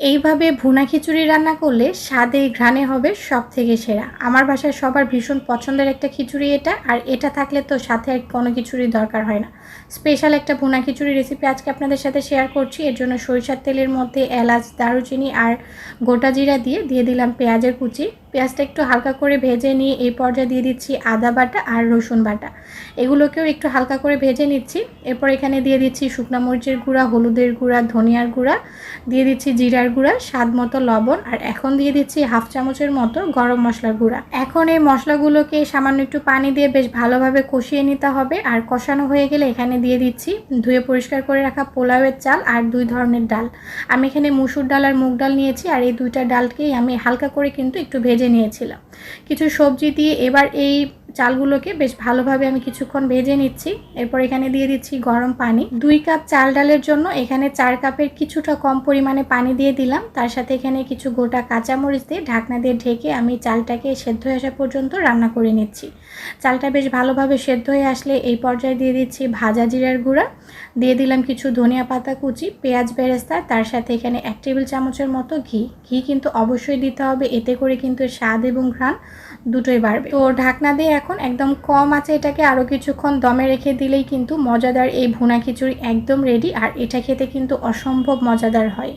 এইভাবে ভুনা খিচুড়ি রান্না করলে স্বাদে ঘ্রাণে হবে সব থেকে সেরা। আমার বাসায় সবার ভীষণ পছন্দের একটা খিচুড়ি এটা, আর এটা থাকলে তো সাথে আর কোনো খিচুড়ি দরকার হয় না। স্পেশাল একটা ভুনা খিচুড়ি রেসিপি আজকে আপনাদের সাথে শেয়ার করছি। এর জন্য সরিষার তেলের মধ্যে এলাচ, দারুচিনি আর গোটা জিরা দিয়ে দিয়ে দিলাম পেঁয়াজের কুচি। পেঁয়াজটা একটু হালকা করে ভেজে নিয়ে এই পর্যায়ে দিয়ে দিচ্ছি আদা বাটা আর রসুন বাটা। এগুলোকেও একটু হালকা করে ভেজে নিচ্ছি। এরপর এখানে দিয়ে দিচ্ছি শুকনো মরিচের গুঁড়া, হলুদের গুঁড়া, ধনিয়ার গুঁড়া। দিয়ে দিচ্ছি জিরার গুঁড়া, স্বাদ মতো লবণ, আর এখন দিয়ে দিচ্ছি হাফ চামচের মতো গরম মশলার গুঁড়া। এখন এই মশলাগুলোকে সামান্য একটু পানি দিয়ে বেশ ভালোভাবে কষিয়ে নিতে হবে, আর কষানো হয়ে গেলে এখানে দিয়ে দিচ্ছি ধুয়ে পরিষ্কার করে রাখা পোলাওয়ের চাল আর দুই ধরনের ডাল। আমি এখানে মুসুর ডাল আর মুগ ডাল নিয়েছি, আর এই দুইটা ডালকেই আমি হালকা করে কিন্তু একটু ভেজে নিয়েছিলাম। কিছু সবজি দিয়ে এবার এই চালগুলোকে বেশ ভালোভাবে আমি কিছুক্ষণ ভেজে নিচ্ছি। এরপর এখানে দিয়ে দিচ্ছি গরম পানি। দুই কাপ চাল ডালের জন্য এখানে চার কাপের কিছুটা কম পরিমাণে পানি দিয়ে দিলাম। তার সাথে এখানে কিছু গোটা কাঁচামরিচ দিয়ে ঢাকনা দিয়ে ঢেকে আমি চালটাকে সেদ্ধ হয়ে আসা পর্যন্ত রান্না করে নিচ্ছি। চালটা বেশ ভালোভাবে সেদ্ধ হয়ে আসলে এই পর্যায়ে দিয়ে দিচ্ছি ভাজা জিরার গুঁড়া। দিয়ে দিলাম কিছু ধনিয়া পাতা কুচি, পেঁয়াজ বেরেস্তা, তার সাথে এখানে এক টেবিল চামচের মতো ঘি। ঘি কিন্তু অবশ্যই দিতে হবে, এতে করে কিন্তু স্বাদ এবং ঘ্রাণ দুটোই বাড়বে। তো ঢাকনা দিয়ে এখন একদম কম আছে এটাকে আরও কিছুক্ষণ দমে রেখে দিলেই কিন্তু মজাদার এই ভুনা খিচুড়ি একদম রেডি আর এটা খেতে কিন্তু অসম্ভব মজাদার হয়।